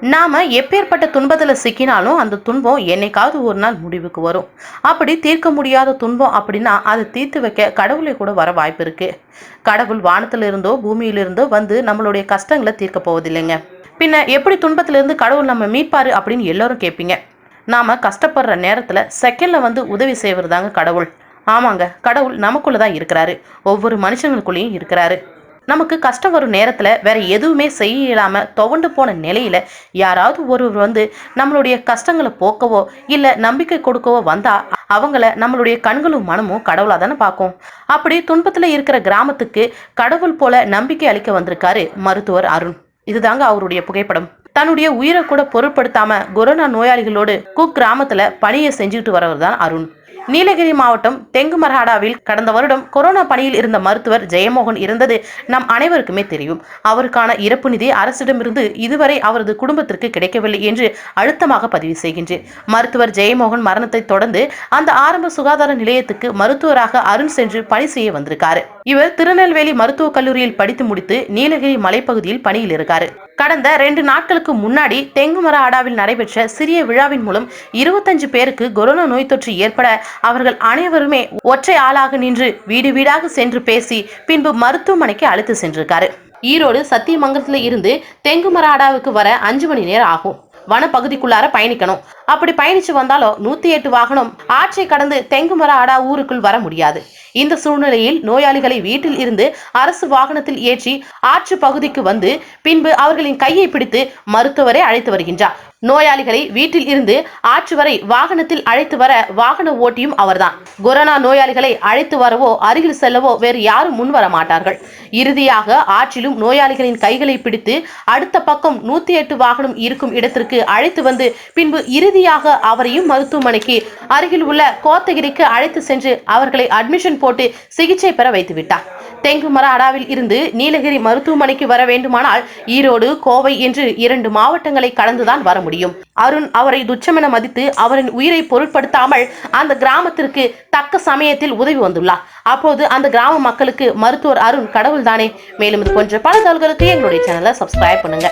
நாம் எப்பேற்பட்ட துன்பத்தில் சிக்கினாலும் அந்த துன்பம் என்னைக்காவது ஒரு நாள் முடிவுக்கு வரும். அப்படி தீர்க்க முடியாத துன்பம் அப்படின்னா அதை தீர்த்து வைக்க கடவுளை கூட வர வாய்ப்பு இருக்குது கடவுள் வானத்திலிருந்தோ பூமியிலிருந்தோ வந்து நம்மளுடைய கஷ்டங்களை தீர்க்க போவதில்லைங்க. பின்ன எப்படி துன்பத்திலிருந்து கடவுள் நம்ம மீட்பார் அப்படின்னு எல்லோரும் கேட்பீங்க நாம் கஷ்டப்படுற நேரத்தில் செகண்டில் வந்து உதவி செய்வது தாங்க கடவுள். ஆமாங்க கடவுள் நமக்குள்ளே தான் இருக்கிறாரு. ஒவ்வொரு மனுஷங்களுக்குள்ளேயும் இருக்கிறாரு. நமக்கு கஷ்டம் வரும் நேரத்தில் வேற எதுவுமே செய்ய இயலாம துவண்டு போன நிலையில் யாராவது ஒருவர் வந்து நம்மளுடைய கஷ்டங்களை போக்கவோ இல்லை நம்பிக்கை கொடுக்கவோ வந்தால் அவங்கள நம்மளுடைய கண்களும் மனமும் கடவுளாக தானே பார்க்கும். அப்படி துன்பத்தில் இருக்கிற கிராமத்துக்கு கடவுள் போல நம்பிக்கை அளிக்க வந்திருக்காரு மருத்துவர் அருண். இதுதாங்க அவருடைய புகைப்படம். தன்னுடைய உயிரை கூட பொருட்படுத்தாம கொரோனா நோயாளிகளோடு குக் கிராமத்துல பணியை செஞ்சுக்கிட்டு வரவர் தான் அருண். நீலகிரி மாவட்டம் தெங்கு மரஹாடாவில் கடந்த வருடம் கொரோனா பணியில் இருந்த மருத்துவர் ஜெயமோகன் இருந்தது நம் அனைவருக்குமே தெரியும். அவருக்கான இறப்பு நிதி அரசிடமிருந்து இதுவரை அவரது குடும்பத்திற்கு கிடைக்கவில்லை என்று அழுத்தமாக பதிவு செய்கின்றேன். மருத்துவர் ஜெயமோகன் மரணத்தை தொடர்ந்து அந்த ஆரம்ப சுகாதார நிலையத்துக்கு மருத்துவராக அருண் சென்று பணி செய்ய வந்திருக்காரு. இவர் திருநெல்வேலி மருத்துவக் கல்லூரியில் படித்து முடித்து நீலகிரி மலைப்பகுதியில் பணியில் இருக்காரு. கடந்த ரெண்டு நாட்களுக்கு முன்னாடி தெங்குமரஹாடாவில் நடைபெற்ற சிறிய விழாவின் மூலம் இருபத்தஞ்சு பேருக்கு கொரோனா நோய் தொற்று ஏற்பட அவர்கள் அனைவருமே ஒற்றை ஆளாக நின்று வீடு வீடாக சென்று பேசி பின்பு மருத்துவமனைக்கு அழைத்து சென்றிருக்காரு. ஈரோடு சத்தியமங்கலத்தில் இருந்து தெங்குமராடாவுக்கு வர அஞ்சு மணி நேரம் ஆகும். வனப்பகுதிக்குள்ளார பயணிக்கணும். அப்படி பயணிச்சு வந்தாலும் நூத்தி எட்டு வாகனம் ஆற்றை கடந்து தெங்குமர ஆடா ஊருக்குள் வர முடியாது. இந்த சூழ்நிலையில் நோயாளிகளை வீட்டில் இருந்து அரசு வாகனத்தில் ஏற்றி ஆற்று பகுதிக்கு வந்து பின்பு அவர்களின் கையை பிடித்து மருத்துவரை அழைத்து வருகின்றார். நோயாளிகளை வீட்டில் இருந்து ஆற்று வரை வாகனத்தில் அழைத்து வர வாகன ஓட்டியும் அவர்தான். கொரோனா நோயாளிகளை அழைத்து வரவோ அருகில் செல்லவோ வேறு யாரும் முன் வர மாட்டார்கள். இறுதியாக ஆற்றிலும் நோயாளிகளின் கைகளை பிடித்து அடுத்த பக்கம் நூத்தி எட்டு வாகனம் இருக்கும் இடத்திற்கு அழைத்து வந்து பின்பு இறுதி இறுதியாக அவரையும் மருத்துவமனைக்கு அருகில் உள்ள கோத்தகிரிக்கு அழைத்து சென்று அவர்களை அட்மிஷன் போட்டு சிகிச்சை பெற வைத்து விட்டார் அடாவில் இருந்து நீலகிரி மருத்துவமனைக்கு வர வேண்டுமானால் ஈரோடு கோவை என்று இரண்டு மாவட்டங்களை கடந்துதான் வர முடியும். அருண் அவரை துச்சமென மதித்து அவரின் உயிரை பொருட்படுத்தாமல் அந்த கிராமத்திற்கு தக்க சமயத்தில் உதவி வந்துள்ளார். அப்போது அந்த கிராம மக்களுக்கு மருத்துவர் அருண் கடவுள் தானே மேலும் இது போன்ற பல தகவல்களுக்கு எங்களுடைய சேனலை சப்ஸ்கிரைப் பண்ணுங்க.